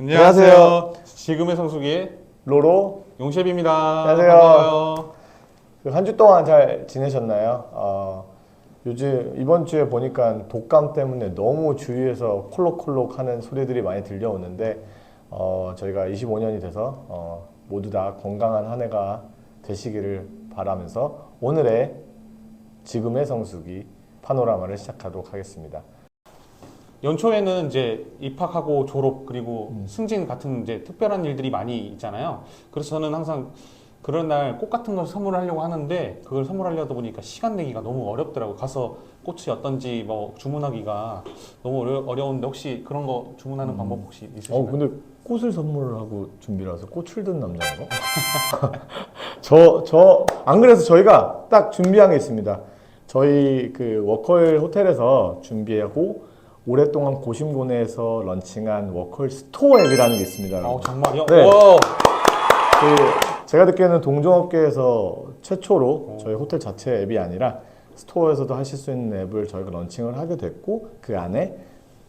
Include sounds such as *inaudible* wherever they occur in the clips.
안녕하세요. 지금의 성수기의 로로 용셰입니다. 안녕하세요. 반가워요. 그한주 동안 잘 지내셨나요? 어, 요즘 이번 주에 보니까 독감 때문에 너무 주위에서 콜록콜록 하는 소리들이 많이 들려오는데 어, 저희가 25년이 돼서 어, 모두 다 건강한 한 해가 되시기를 바라면서 오늘의 지금의 성수기 파노라마를 시작하도록 하겠습니다. 연초에는 이제 입학하고 졸업 그리고 음. 승진 같은 이제 특별한 일들이 많이 있잖아요. 그래서 저는 항상 그런 날 꽃 같은 걸 선물하려고 하는데 그걸 선물하려다 보니까 시간 내기가 너무 어렵더라고. 가서 꽃이 어떤지 뭐 주문하기가 너무 어려, 어려운데 혹시 그런 거 주문하는 방법 혹시 있으신가요? 어, 근데 꽃을 선물하고 준비를 해서 꽃을 든 남자인가? 저, 저, 안 그래서 저희가 딱 준비한 게 있습니다. 저희 그 워커힐 호텔에서 준비하고 오랫동안 고심고뇌에서 런칭한 워커힐 스토어 앱이라는 게 있습니다. 아, 여러분. 정말요? 네. 와. 그 제가 듣기에는 동종업계에서 최초로 저희 호텔 자체 앱이 아니라 스토어에서도 하실 수 있는 앱을 저희가 런칭을 하게 됐고 그 안에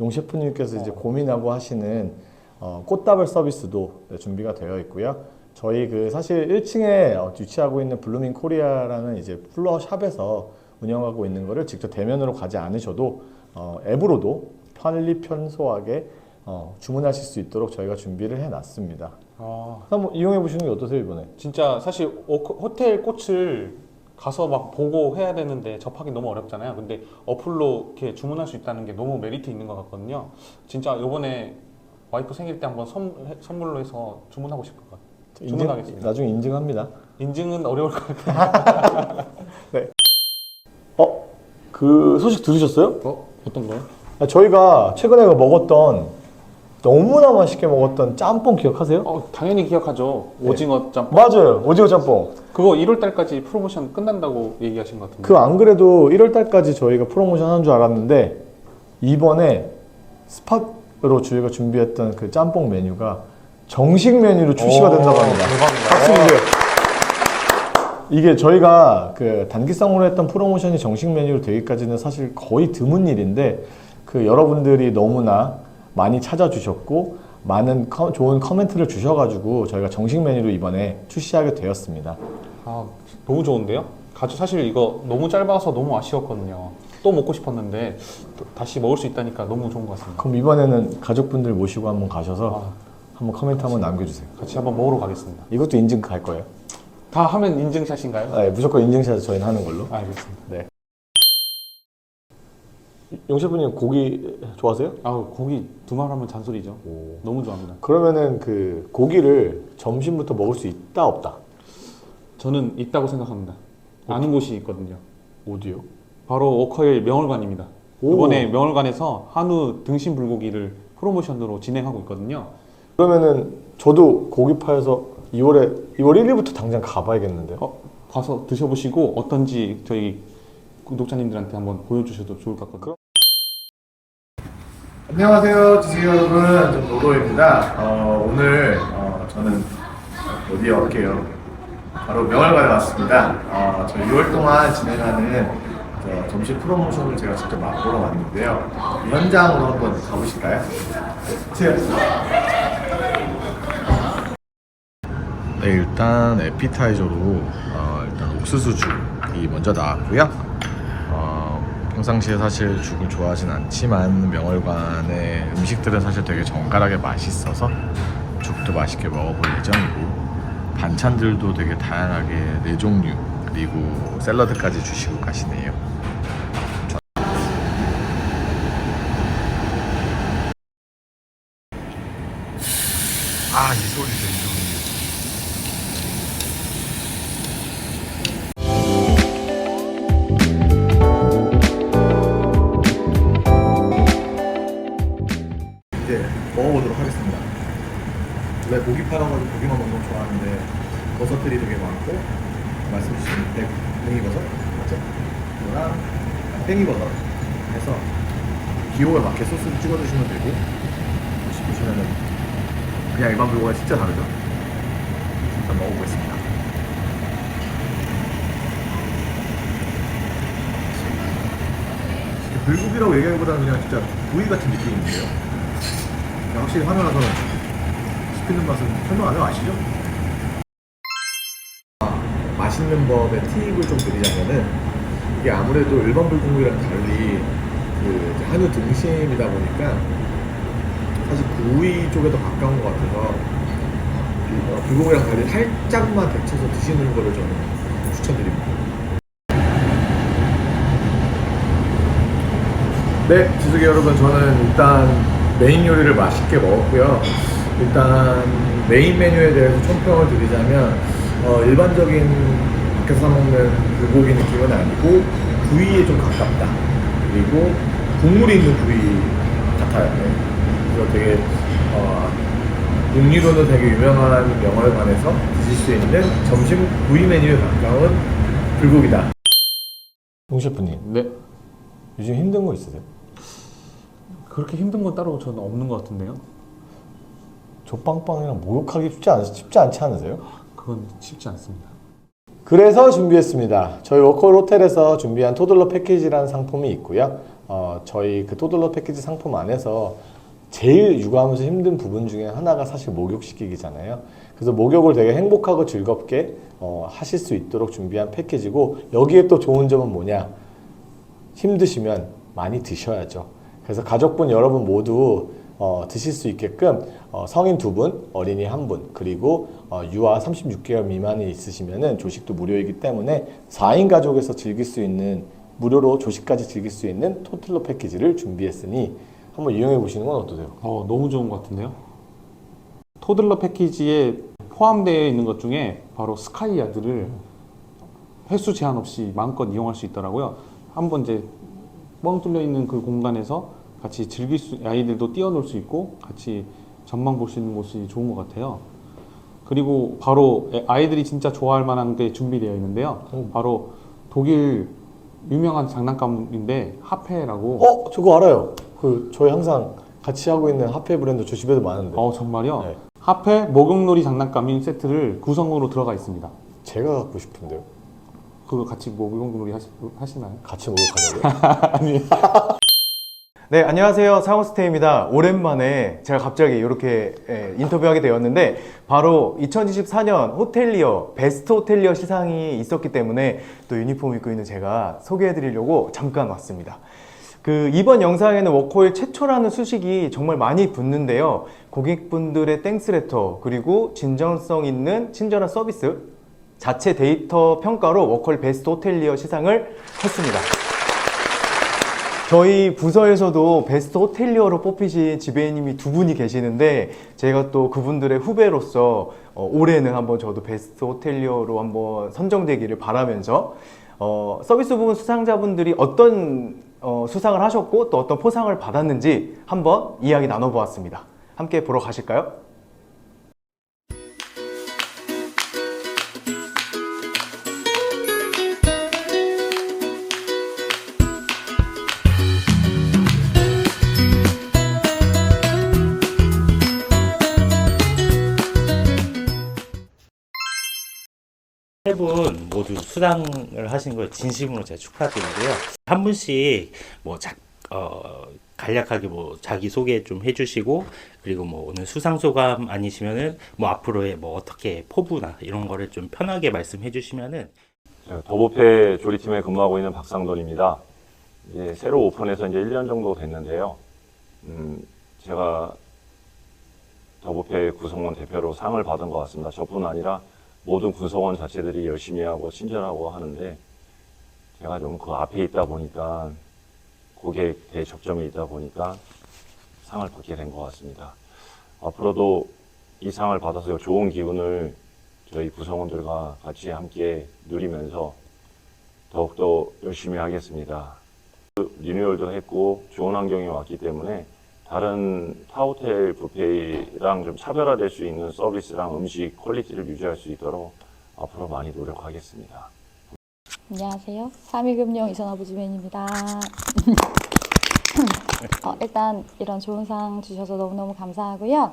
용 셰프님께서 이제 고민하고 하시는 어, 꽃다발 서비스도 네, 준비가 되어 있고요. 저희 그 사실 1층에 어, 위치하고 있는 블루밍 코리아라는 이제 플로어 샵에서 운영하고 있는 거를 직접 대면으로 가지 않으셔도 어, 앱으로도 편리 편소하게 어, 주문하실 수 있도록 저희가 준비를 해놨습니다. 아, 한번 이용해 보시는 게 어떠세요 이번에? 진짜 사실 워커- 호텔 꽃을 가서 막 보고 해야 되는데 접하기 너무 어렵잖아요. 근데 어플로 이렇게 주문할 수 있다는 게 너무 메리트 있는 것 같거든요. 진짜 이번에 와이프 생일 때 한번 선, 선물로 해서 주문하고 싶을 것 같아요. 주문하겠습니다. 나중에 인증합니다. 인증은 어려울 것 같아요. *laughs* 어? 그 소식 들으셨어요? 어? 어떤 거요? 아, 저희가 최근에 먹었던 너무나 맛있게 먹었던 짬뽕 기억하세요? 어, 당연히 기억하죠. 오징어 짬. 맞아요. 오징어 짬뽕. 그거 1월 달까지 프로모션 끝난다고 얘기하신 것 같은데. 그 안 그래도 1월 달까지 저희가 프로모션 하는 줄 알았는데 이번에 스팟으로 저희가 준비했던 그 짬뽕 메뉴가 정식 메뉴로 출시가 오, 된다고 합니다. 대박이다. 박수 주세요. 이게 저희가 그 단기성으로 했던 프로모션이 정식 메뉴로 되기까지는 사실 거의 드문 일인데 그 여러분들이 너무나 많이 찾아주셨고 많은 커- 좋은 커멘트를 주셔가지고 저희가 정식 메뉴로 이번에 출시하게 되었습니다. 아, 너무 좋은데요? 가주 사실 이거 너무 짧아서 너무 아쉬웠거든요. 또 먹고 싶었는데 또 다시 먹을 수 있다니까 너무 좋은 것 같습니다. 그럼 이번에는 가족분들 모시고 한번 가셔서 아, 한번 커멘트 한번 남겨주세요. 같이 한번 먹으러 가겠습니다. 이것도 인증 갈 거예요. 다 하면 인증샷인가요? 네, 무조건 인증샷 저희는 하는 걸로. 알겠습니다. 네. 용셰프님 고기 좋아하세요? 아, 고기 두 말 하면 잔소리죠. 너무 좋아합니다. 그러면은 그 고기를 점심부터 먹을 수 있다 없다? 저는 있다고 생각합니다. 아는 곳이 있거든요. 어디요? 바로 워커힐 명월관입니다. 오. 이번에 명월관에서 한우 등심 불고기를 프로모션으로 진행하고 있거든요. 그러면은 저도 고기 파에서 2월에 2월 1일부터 당장 가봐야겠는데요. 어, 가서 드셔보시고 어떤지 저희 구독자님들한테 한번 보여주셔도 좋을 것 같거든요. 안녕하세요, 지식 여러분. 저 노로입니다. 어, 오늘 어, 저는 어디에 왔게요? 바로 명월관에 왔습니다. 어, 저희 6월 동안 진행하는 저 점심 프로모션을 제가 직접 맛보러 왔는데요. 이 현장으로 한번 가보실까요? 제가 네, 일단 에피타이저로 어, 일단 옥수수죽이 먼저 나왔고요. 어, 평상시에 사실 죽을 좋아하진 않지만 명월관의 음식들은 사실 되게 정갈하게 맛있어서 죽도 맛있게 먹어볼 예정이고 반찬들도 되게 다양하게 네 종류 그리고 샐러드까지 주시고 가시네요. 아, 이 소리죠, 이소 팔아가지고 고기만 먹는 거 좋아하는데 버섯들이 되게 많고 말씀 주신 백- 팽이버섯 맞죠? 그거랑 팽이버섯 해서 기호에 맞게 소스를 찍어주시면 되고 보시면은 그냥 일반 불고기 진짜 다르죠? 일단 먹어보겠습니다. 불고기라고 얘기하기보다는 그냥 진짜 구이 같은 느낌인데요. 확실히 화나 나서 씹히는 맛은 설명 안 해도 아시죠? 맛있는 법의 팁을 좀 드리자면은 이게 아무래도 일반 불고기랑 달리 그 이제 한우 등심이다 보니까 사실 구이 쪽에 더 가까운 것 같아서 이, 어, 불고기랑 달리 살짝만 데쳐서 드시는 거를 저는 추천드립니다. 네, 지숙이 여러분, 저는 일단 메인 요리를 맛있게 먹었고요. 일단 메인 메뉴에 대해서 총평을 드리자면 어, 일반적인 밖에서 사 먹는 불고기 느낌은 아니고 구이에 좀 가깝다. 그리고 국물이 있는 구이 같아요. 네. 그래서 되게 어, 육리로는 되게 유명한 영화관에서 드실 수 있는 점심 구이 메뉴에 가까운 불고기다. 용 셰프님, 네. 요즘 힘든 거 있으세요? 그렇게 힘든 건 따로 저는 없는 것 같은데요. 저 빵빵이랑 목욕하기 쉽지, 않, 쉽지 않지 않으세요? 그건 쉽지 않습니다. 그래서 준비했습니다. 저희 워커홀 호텔에서 준비한 토들러 패키지라는 상품이 있고요. 어, 저희 그 토들러 패키지 상품 안에서 제일 육아하면서 힘든 부분 중에 하나가 사실 목욕시키기잖아요. 그래서 목욕을 되게 행복하고 즐겁게 어, 하실 수 있도록 준비한 패키지고 여기에 또 좋은 점은 뭐냐? 힘드시면 많이 드셔야죠. 그래서 가족분 여러분 모두 어, 드실 수 있게끔 어, 성인 두 분, 어린이 한 분, 그리고 어, 유아 36개월 미만이 있으시면은 조식도 무료이기 때문에 4인 가족에서 즐길 수 있는 무료로 조식까지 즐길 수 있는 토틀러 패키지를 준비했으니 한번 이용해 보시는 건 어떠세요? 어, 너무 좋은 것 같은데요. 토들러 패키지에 포함되어 있는 것 중에 바로 스카이야드를 횟수 제한 없이 마음껏 이용할 수 있더라고요. 한번 이제 뻥 뚫려 있는 그 공간에서 같이 즐길 수 아이들도 뛰어놀 수 있고 같이 전망 볼 수 있는 곳이 좋은 것 같아요. 그리고 바로 애- 아이들이 진짜 좋아할 만한 게 준비되어 있는데요. 바로 독일 유명한 장난감인데 하페라고. 어, 저거 알아요. 그 저희 항상 같이 하고 있는 하페 브랜드 저 집에도 많은데 어 정말요? 네. 하페 목욕놀이 장난감인 세트를 구성으로 들어가 있습니다. 제가 갖고 싶은데요. 그거 같이 목욕놀이 하시, 하시나요? 같이 목욕하자고요? *laughs* *laughs* 네, 안녕하세요. 상호스테이입니다. 오랜만에 제가 갑자기 이렇게 예, 인터뷰하게 되었는데 바로 2024년 호텔리어 베스트 호텔리어 시상이 있었기 때문에 또 유니폼 입고 있는 제가 소개해 드리려고 잠깐 왔습니다. 그 이번 영상에는 워커힐 최초라는 수식이 정말 많이 붙는데요. 고객분들의 땡스레터 그리고 진정성 있는 친절한 서비스 자체 데이터 평가로 워커힐 베스트 호텔리어 시상을 했습니다. 저희 부서에서도 베스트 호텔리어로 뽑히신 지배인님이 두 분이 계시는데 제가 또 그분들의 후배로서 어, 올해는 한번 저도 베스트 호텔리어로 한번 선정되기를 바라면서 어, 서비스 부분 수상자분들이 어떤 어, 수상을 하셨고 또 어떤 포상을 받았는지 한번 이야기 나눠보았습니다. 함께 보러 가실까요? 세 분 모두 수상을 하신 걸 진심으로 제가 축하드리고요. 한 분씩 뭐 자, 어, 간략하게 뭐 자기 소개 좀 해주시고 그리고 뭐 오늘 수상 소감 아니시면은 뭐 앞으로의 뭐 어떻게 포부나 이런 거를 좀 편하게 말씀해 주시면은 네, 더보페 조리팀에 근무하고 있는 박상돈입니다. 이제 새로 오픈해서 이제 1년 정도 됐는데요. 음, 제가 더보페 구성원 대표로 상을 받은 것 같습니다. 저뿐 아니라 모든 구성원 자체들이 열심히 하고 친절하고 하는데 제가 좀 그 앞에 있다 보니까 고객 대접점이 있다 보니까 상을 받게 된 것 같습니다. 앞으로도 이 상을 받아서 좋은 기운을 저희 구성원들과 같이 함께 누리면서 더욱더 열심히 하겠습니다. 리뉴얼도 했고 좋은 환경에 왔기 때문에 다른 타호텔 뷔페랑 좀 차별화될 수 있는 서비스랑 음식 퀄리티를 유지할 수 있도록 앞으로 많이 노력하겠습니다. 안녕하세요. 3위금융 이선아부 지배인입니다. *laughs* 어, 일단 이런 좋은 상 주셔서 너무너무 감사하고요.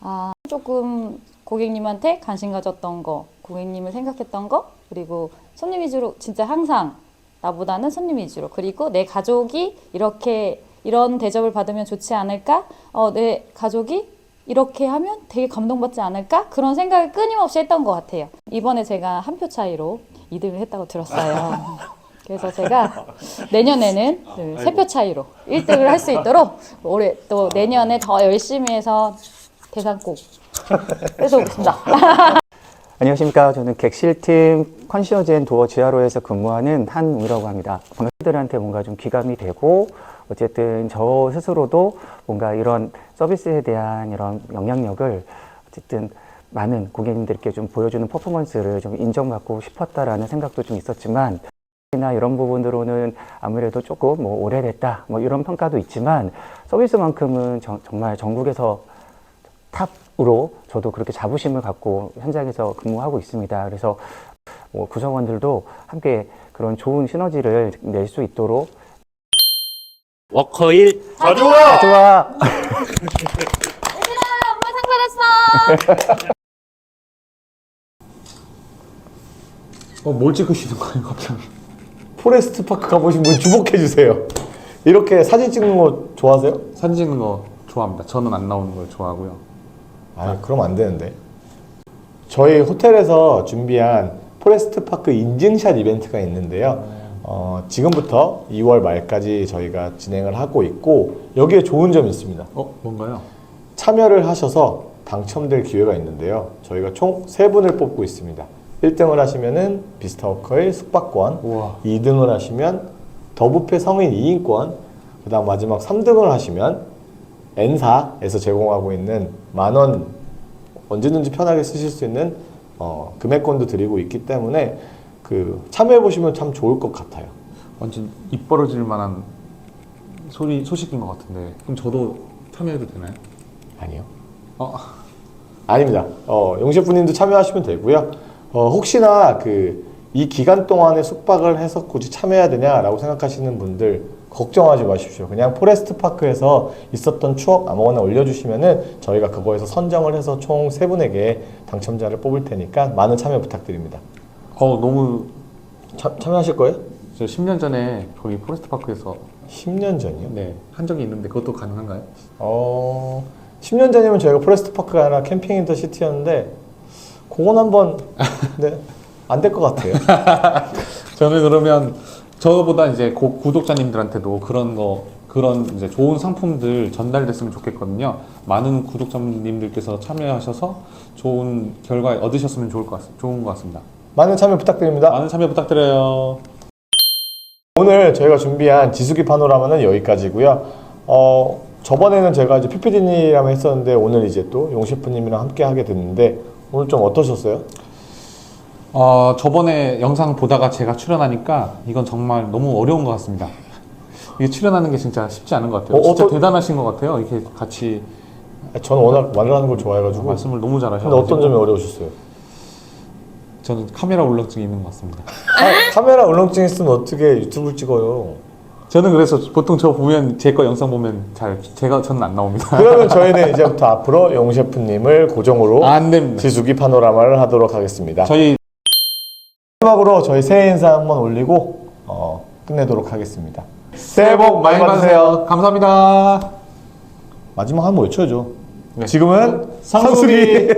아, 조금 고객님한테 관심 가졌던 거, 고객님을 생각했던 거, 그리고 손님 위주로 진짜 항상 나보다는 손님 위주로 그리고 내 가족이 이렇게 이런 대접을 받으면 좋지 않을까? 어, 내 가족이 이렇게 하면 되게 감동받지 않을까? 그런 생각을 끊임없이 했던 것 같아요. 이번에 제가 한 표 차이로 2등을 했다고 들었어요. *laughs* 그래서 제가 내년에는 네, 세표 차이로 1등을 할 수 있도록 올해 또 내년에 더 열심히 해서 대상 꼭 뺏어오겠습니다. *laughs* 안녕하십니까. 저는 객실팀 컨시어젠 도어 지하로에서 근무하는 한웅이라고 합니다. 관객들한테 뭔가 좀 귀감이 되고 어쨌든 저 스스로도 뭔가 이런 서비스에 대한 이런 영향력을 어쨌든 많은 고객님들께 좀 보여주는 퍼포먼스를 좀 인정받고 싶었다라는 생각도 좀 있었지만 나 이런 부분으로는 아무래도 조금 뭐 오래됐다 뭐 이런 평가도 있지만 서비스만큼은 정- 정말 전국에서 탑으로 저도 그렇게 자부심을 갖고 현장에서 근무하고 있습니다. 그래서 뭐 구성원들도 함께 그런 좋은 시너지를 낼 수 있도록 워커일 좋아! 좋아! 어, 뭘 찍으시는 거예요, 갑자기? 포레스트 파크 가보신 분 주목해 주세요. 이렇게 사진 찍는 거 좋아하세요? 사진 찍는 거 좋아합니다. 저는 안 나오는 걸 좋아하고요. 아, 그럼 안 되는데. 저희 호텔에서 준비한 포레스트 파크 인증샷 이벤트가 있는데요. 어, 지금부터 2월 말까지 저희가 진행을 하고 있고 여기에 좋은 점이 있습니다. 어, 뭔가요? 참여를 하셔서 당첨될 기회가 있는데요. 저희가 총 3분을 뽑고 있습니다. 1등을 하시면은 비스타워커의 숙박권, 우와. 2등을 하시면 더부페 성인 2인권, 그다음 마지막 3등을 하시면 N사에서 제공하고 있는 만원 언제든지 편하게 쓰실 수 있는 어, 금액권도 드리고 있기 때문에 그 참여해 보시면 참 좋을 것 같아요. 완전 입 벌어질 만한 소리 소식인 것 같은데 그럼 저도 참여해도 되나요? 아니요. 어, 아닙니다. 어, 용셰프님도 참여하시면 되고요. 어, 혹시나 그 이 기간 동안에 숙박을 해서 굳이 참여해야 되냐라고 생각하시는 분들 걱정하지 마십시오. 그냥 포레스트 파크에서 있었던 추억 아무거나 올려주시면은 저희가 그거에서 선정을 해서 총 세 분에게 당첨자를 뽑을 테니까 많은 참여 부탁드립니다. 어 너무 참, 참여하실 거예요? 저 10년 전에 거기 포레스트 파크에서 10년 전이요? 네, 한 적이 있는데 그것도 가능한가요? 어, 10년 전이면 저희가 포레스트 파크가 아니라 캠핑 인더 시티였는데 그건 한번 네, 안될 것 같아요. *laughs* 저는 그러면 저보다 이제 고- 구독자님들한테도 그런 거 그런 이제 좋은 상품들 전달됐으면 좋겠거든요. 많은 구독자님들께서 참여하셔서 좋은 결과 얻으셨으면 좋을 것 같, 좋은 것 같습니다. 많은 참여 부탁드립니다. 많은 참여 부탁드려요. 오늘 저희가 준비한 지수기 파노라마는 여기까지고요. 어, 저번에는 제가 이제 PPD님이랑 했었는데 오늘 이제 또 용셰프님이랑 함께 하게 됐는데 오늘 좀 어떠셨어요? 어, 저번에 영상 보다가 제가 출연하니까 이건 정말 너무 어려운 것 같습니다. 이게 출연하는 게 진짜 쉽지 않은 것 같아요. 어, 진짜 어떤- 대단하신 것 같아요. 이렇게 같이 저는 워낙 말을 하는 걸 좋아해가지고 말씀을 너무 잘하셔서. 근데 어떤 점이 어려우셨어요? 저는 카메라 울렁증이 있는 것 같습니다. 카, 카메라 울렁증 있으면 어떻게 유튜브를 찍어요? 저는 그래서 보통 저 보면 제 거 영상 보면 잘 제가 저는 안 나옵니다. 그러면 저희는 *laughs* 이제부터 앞으로 용 셰프님을 고정으로 안 됩니다. 지수기 파노라마를 하도록 하겠습니다. 저희 마지막으로 저희 새해 인사 한번 올리고 어, 끝내도록 하겠습니다. 새해 복 많이 받으세요. 감사합니다. 마지막 한번 외쳐줘. 네. 지금은 상수리. 상수리.